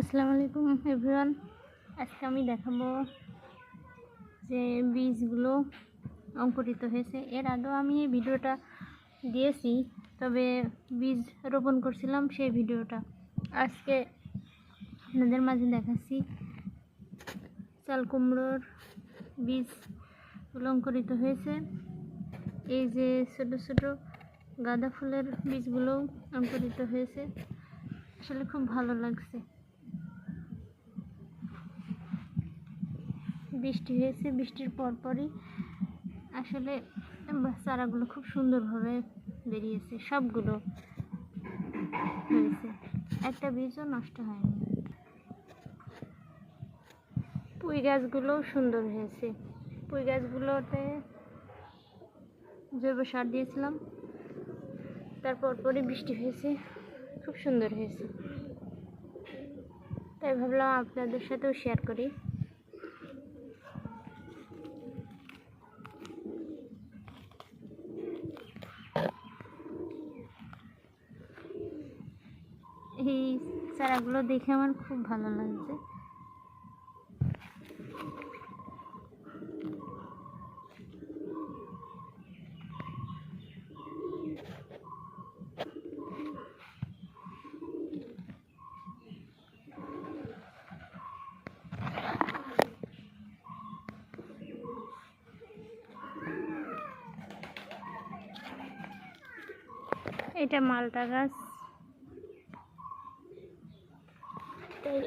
আসসালামু আলাইকুম এভরিওয়ান। আজকে আমি দেখাবো যে বীজগুলো অঙ্কুরিত হয়েছে। এর আগেও আমি এই ভিডিওটা দিয়েছি, তবে বীজ রোপণ করছিলাম সেই ভিডিওটা। আজকে আপনাদের মাঝে দেখাচ্ছি চাল কুমড়োর বীজগুলো অঙ্কুরিত হয়েছে। এই যে ছোট ছোট গাঁদা ফুলের বীজগুলো অঙ্কুরিত হয়েছে। আসলে খুব ভালো লাগছে। বৃষ্টি হয়েছে, বৃষ্টির পরপরই আসলে চারাগুলো খুব সুন্দরভাবে বেরিয়েছে, সবগুলো হয়েছে। একটা বীজও নষ্ট হয়নি। পুঁই গাছগুলোও সুন্দর হয়েছে। পুঁই গাছগুলোতে জৈব সার দিয়েছিলাম তারপর পরে বৃষ্টি হয়েছে, খুব সুন্দর হয়েছে। তাই ভাবলাম আপনাদের সাথেও শেয়ার করি এই চারাগুলো দেখে আমার খুব ভালো লাগছে। এটা মালটা গাছ। তাই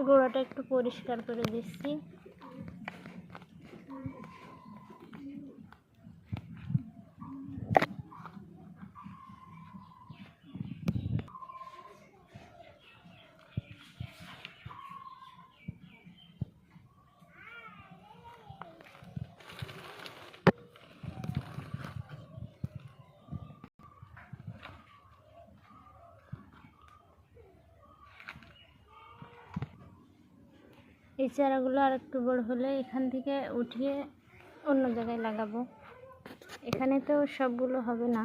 গোড়াটা একটু পরিষ্কার করে দিচ্ছি। এই চারাগুলো আর একটু বড় হলে এখান থেকে উঠিয়ে অন্য জায়গায় লাগাবো। এখানে তো সবগুলো হবে না।